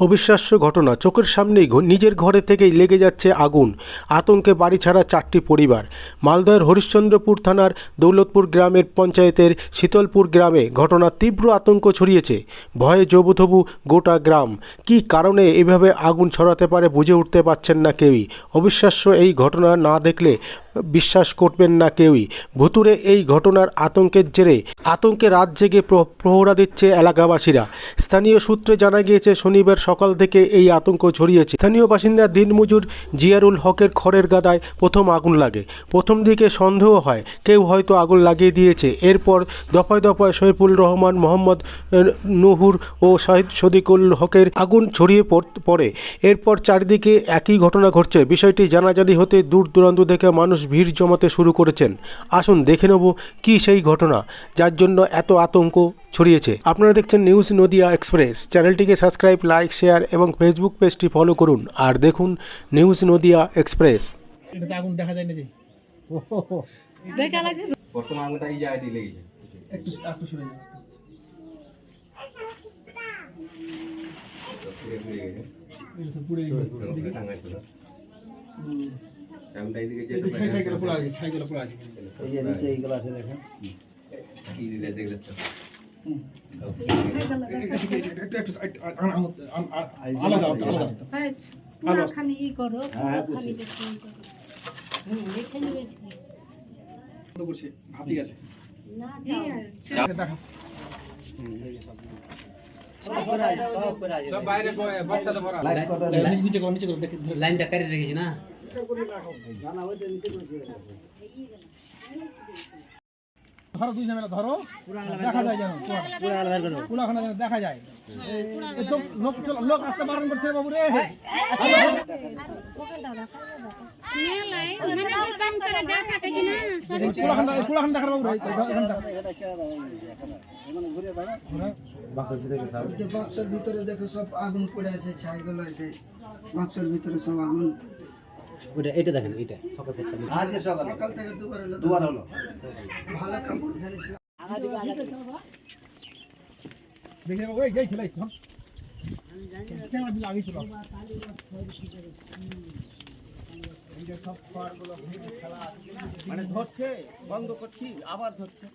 অবিশ্বাস্য ঘটনা। চোখের সামনেই নিজের ঘরে থেকেই লেগে যাচ্ছে আগুন। আতঙ্কে বাড়ি ছাড়া চারটি পরিবার। মালদহের হরিশ্চন্দ্রপুর থানার দৌলতপুর গ্রামের পঞ্চায়েতের শীতলপুর গ্রামে ঘটনার তীব্র আতঙ্ক ছড়িয়েছে। ভয়ে জবুথবু গোটা গ্রাম। কী কারণে এভাবে আগুন ছড়াতে পারে বুঝে উঠতে পারছেন না কেউই। অবিশ্বাস্য এই ঘটনা না দেখলে বিশ্বাস করবেন না কেউই। ভুতুরে এই ঘটনার আতঙ্কের জেরে আতঙ্কে রাত জেগে প্র- প্রহরা দিচ্ছে এলাকাবাসীরা। স্থানীয় সূত্রে জানা গিয়েছে, শনিবার সকাল থেকে এই আতঙ্ক ছড়িয়েছে। স্থানীয় বাসিন্দা দিনমজুর জিয়ারুল হকের খড়ের গাদায় প্রথম আগুন লাগে। প্রথম দিকে সন্দেহ হয়, কেউ হয়তো আগুন লাগিয়ে দিয়েছে। এরপর দফায় দফায় শহীদুল রহমান, মোহাম্মদ নুহুর ও শহীদ সদিকুল হকের আগুন ছড়িয়ে পড়ে এরপর চারিদিকে একই ঘটনা ঘটছে। বিষয়টি জানাজানি হতে দূর দূরান্ত থেকে মানুষ ভিড় জমাতে শুরু করেছেন আসুন দেখে নেব কি সেই ঘটনা যার জন্য এত আতঙ্ক ছড়িয়েছে আপনারা দেখছেন নিউজ নদিয়া এক্সপ্রেস চ্যানেলটিকে সাবস্ক্রাইব লাইক শেয়ার এবং ফেসবুক পেজটি ফলো করুন আর দেখুন নিউজ নদিয়া এক্সপ্রেস আগুন দেখা যায় না যে দেখা লাগছে প্রথম আঙুলটা এই জায়গাটি লেগেছে একটু একটু সরে যাও পুড়ে পুড়ে গেছে এগুলো সব পুড়ে গেছে পুরো। আঙুলটা এইদিকে এই যে সাইড সাইডগুলো আছে। সাইডগুলো পোড়া আছে। এই যে নিচে এইগুলো আছে দেখেন। কি দিলে দেখলে তো আলাদা আলাদা রাস্তা। আছে। খানি ই করো হ্যাঁ, বেশি হুম, এখানে বেশি করছে ভাতি আছে। না দেখা। সব। করো করো লাইনটা কাটি রেখেছি না? ধরো দুই ঝামেলা ধরো। দেখা যায় যেন। পুরাখানা যেন দেখা যায়। লোক লোক আসতে বারণ করছে বাবু রে দেখার বাবু বাক্সের ভিতরে দেখো সব আগুন পড়ে আছে ছাইগুলো বাক্সের ভিতরে সব আগুন। ওটা এটা দেখেন এটা। সকাল আজ সকাল। সকাল থেকে দুবার হলো। দুবার হলো। ভালো দেখে যাই ছিল মানে ধরছে বন্ধ করছি আবার ধরছে।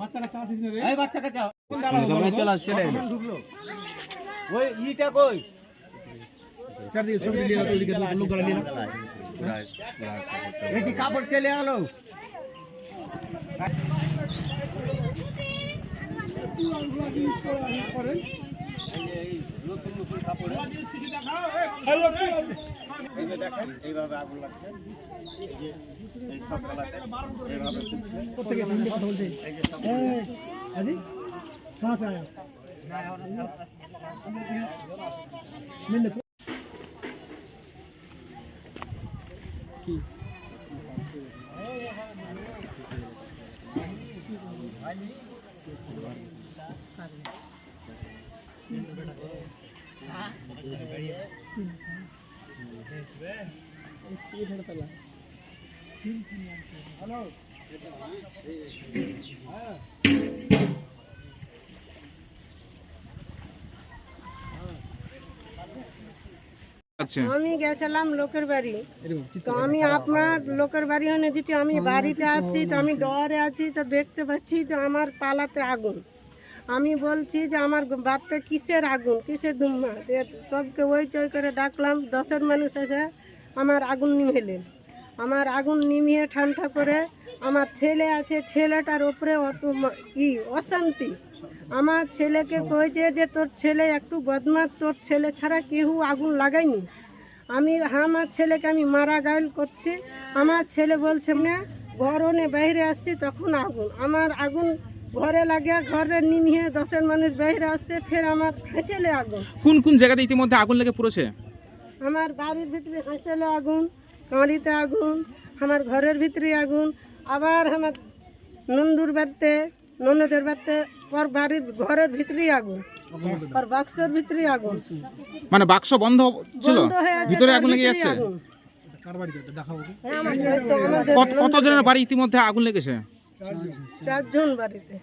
বাচ্চা কাচ্চা আসিস না রে। বাচ্চা কাচ্চা ঢুকলো? ওই ইটা কই? চার দিকে সব নিয়ে গেল ওইদিকে লোক গলা এইভাবে আগুন লাগছে এই সব কথা বলছে এই हेलो हाँ আচ্ছা। আমি গেছিলাম লোকের বাড়ি। তো আমি আপনার লোকের বাড়ি হয়ে যেটি আমি বাড়িতে আসছি তো আমি ডরে আছি তো দেখতে পাচ্ছি তো আমার পালাতে আগুন। আমি বলছি যে আমার বাচ্চা কিসের আগুন কিসের ধুম্মা? সবকে ওই চই করে ডাকলাম দশের মানুষ এসে আমার আগুন নিমেলেন আমার আগুন নিমিয়ে ঠান্ডা করে আমার ছেলে আছে ছেলেটার ওপরে অত ই অশান্তি। আমার ছেলেকে কয়েছে যে তোর ছেলে একটু বদমাস তোর ছেলে ছাড়া কেউ আগুন লাগায়নি। আমি আমার ছেলেকে আমি মারা গাইল করছি। আমার ছেলে বলছে না ঘরনে বাইরে আসছি তখন আগুন। আমার আগুন ঘরে লাগে ঘরে নিমিয়ে দশের মানুষ বাইরে আসছে ফের আমার হাসেলে আগুন। কোন কোন জায়গাতে ইতিমধ্যে আগুন লেগে পুড়েছে? আমার বাড়ির ভিতরে হাসেলে আগুন কাঁড়িতে আগুন আমার ঘরের ভিতরে আগুন আবার আমার নন্দুর বাড়িতে ননদের বাড়িতে ওর বাড়ির ঘরের ভিতরেই আগুন। ওর বাক্সের ভিতরে আগুন। মানে বাক্স বন্ধ ছিল? বন্ধ ভিতরে আগুন লেগে যাচ্ছে? এই কত কতজনের বাড়ি। ইতিমধ্যে আগুন লেগেছে? চারজন বাড়িতে।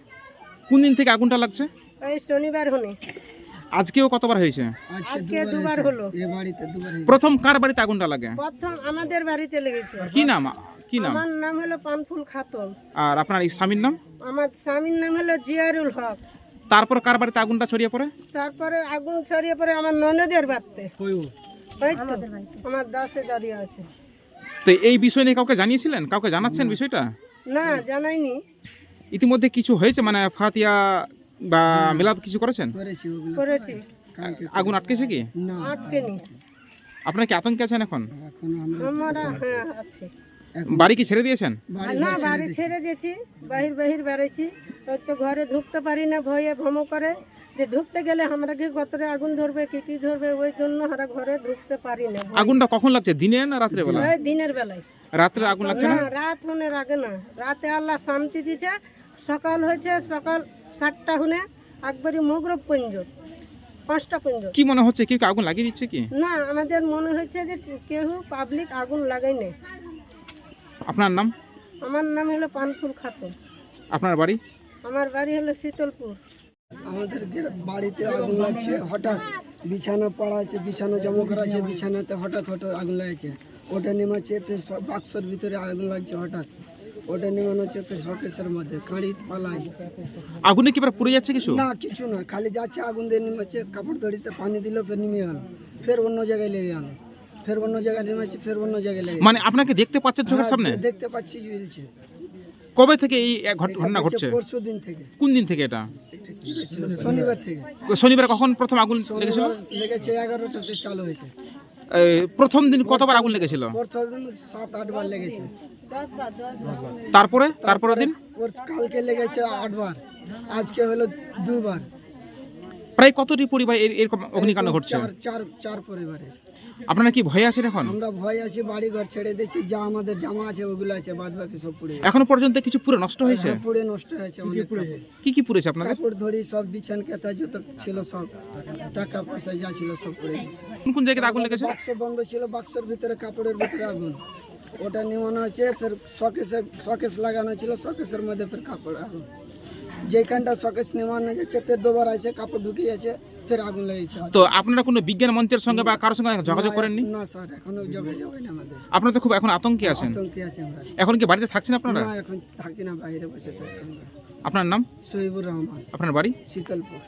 কোন দিন থেকে আগুনটা লাগছে? এই শনিবার হনে আজকেও কতবার হয়েছে? আজকে দুবার হলো। এ বাড়িতে দুবার প্রথম কার বাড়িতে আগুনটা লাগে? প্রথম আমাদের বাড়িতে লেগেছে। কি নাম? কি নাম? আমার নাম হলো পানফুল খাতুন। আর আপনার এই স্বামীর নাম? আমার স্বামীর নাম হলো জিয়ারুল হক। তারপর কার বাড়িতে আগুনটা ছড়িয়ে পড়ে? তারপরে আগুন ছড়িয়ে পড়ে আমার ননদের বাড়তে। আমার দাসে দাঁড়িয়ে আছে। তো এই বিষয় নিয়ে কাউকে জানিয়েছিলেন? কাউকে জানাচ্ছেন বিষয়টা? না জানাইনি। ইতিমধ্যে কিছু হয়েছে? মানে ফাতিয়া বা মিলাদ কিছু করেছেন? করেছি ওগুলো। করেছি। কালকে আগুন আটকেছে কি? না আটকেনি। আপনার কি আতঙ্কে আছেন এখন? এখন আমরা আমরা হ্যাঁ আছে। বাড়ি কি ছেড়ে দিয়েছেন? না বাড়ি ছেড়ে দিয়েছি বাহির বাহির বেরোইছি ওই তো ঘরে ঢুকতে পারি না ভয়ে ভ্রম করে। যে ঢুকতে গেলে আমরা কি কতরে আগুন ধরবে কি কি ধরবে ওই জন্য আমরা ঘরে ঢুকতে পারি না। আগুনটা কখন লাগছে দিনে না রাত্রে বেলা দিনের বেলায়। রাত্রে আগুন লাগছে না? রাত হনের আগে না রাতে আল্লাহ শান্তি দিছে। সকাল হয়েছে সকাল সাতটা হনে একবারই মগরব পঞ্জর পাঁচটা পঞ্জর কি মনে হচ্ছে কেউ কি আগুন লাগিয়ে দিচ্ছে কি? না আমাদের মনে হচ্ছে যে কেউ পাবলিক আগুন লাগাই নেই। আপনার নাম? আমার নাম হলো পানফুল খাতুন। আপনার বাড়ি? আমার বাড়ি হলো শীতলপুর। আমাদের বাড়িতে আগুন লাগছে হঠাৎ বিছানা পড়া আছে বিছানা জমা করা আছে বিছানাতে হঠাৎ হঠাৎ আগুন লাগছে। ওটা নেমাচ্ছে ফের বাক্সর ভিতরে আগুন লাগছে হঠাৎ। ওটা নেমানো হচ্ছে ফের শোকেসের মধ্যে কাঁড়ি পালাই আগুনে কি এবার পুড়ে যাচ্ছে কিছু? না কিছু না খালি যাচ্ছে আগুন দিয়ে নেমেছে কাপড় দড়িতে পানি দিল ফের নেমে গেল ফের অন্য জায়গায় লেগে গেল। ফের অন্য জায়গায় নেমেছে ফের অন্য জায়গায় লেগে মানে আপনাকে দেখতে পাচ্ছেন চোখের সামনে? হ্যাঁ, দেখতে পাচ্ছি জ্বলছে কবে থেকে এই এক ঘট- ঘটনা ঘটছে? পরশু দিন থেকে। কোন দিন থেকে এটা? শনিবার থেকে। শনিবার কখন প্রথম আগুন লেগেছিল? লেগেছে এগারোটাতে চালু হয়েছে। প্রথম দিন কতবার আগুন লেগেছিল? প্রথম দিন সাত আটবার লেগেছে। তারপরে? তারপরের দিন? ওর কালকে লেগেছে আটবার আজকে হলো দুবার। প্রায় কতটি পরিবার এর- এরকম অগ্নিকাণ্ড ঘটছে? চার চার চার পরিবারে আপনারা কি ভয়ে আছেন এখন? আমরা ভয় আছি বাড়ি ঘর ছেড়ে দিয়েছি যা আমাদের জামা আছে ওগুলো আছে বাদ বাকি সব পুড়ে এখন পর্যন্ত কিছু পুরো নষ্ট হয়েছে? হ্যাঁ, পুড়ে নষ্ট হয়েছে। কি কি পুড়েছে? আপনাদের? কাপড় ধরি সব বিছান কেতা যত ছিল সব। টাকা পয়সা যা ছিল সব পুড়ে কোন কোন জায়গাতে আগুন লেগেছে? বাক্স বন্ধ ছিল বাক্সের ভিতরে কাপড়ের ভিতরে আগুন। ওটা নিমানো হয়েছে ফের শকেসে শকেস লাগানো ছিল শকেসের মধ্যে ফের কাপড় আগুন। যেখানটা শকেস নিমানো যাচ্ছে ফের দুবার আছে কাপড় ঢুকে যাচ্ছে ফের আগুন লেগেছে। তো আপনারা কোনো বিজ্ঞান মঞ্চের সঙ্গে বা কারোর সঙ্গে যোগাযোগ করেননি? না স্যার এখনও যোগাযোগ হয়নি আমাদের। আপনারা তো খুব এখন আতঙ্কে আছেন। আতঙ্কে আছে আমরা। এখন কি বাড়িতে থাকছেন আপনারা? না এখন থাকি না বাইরে বসে থাকি আপনার নাম? সহিবুর রহমান। আপনার বাড়ি? শীতলপুর।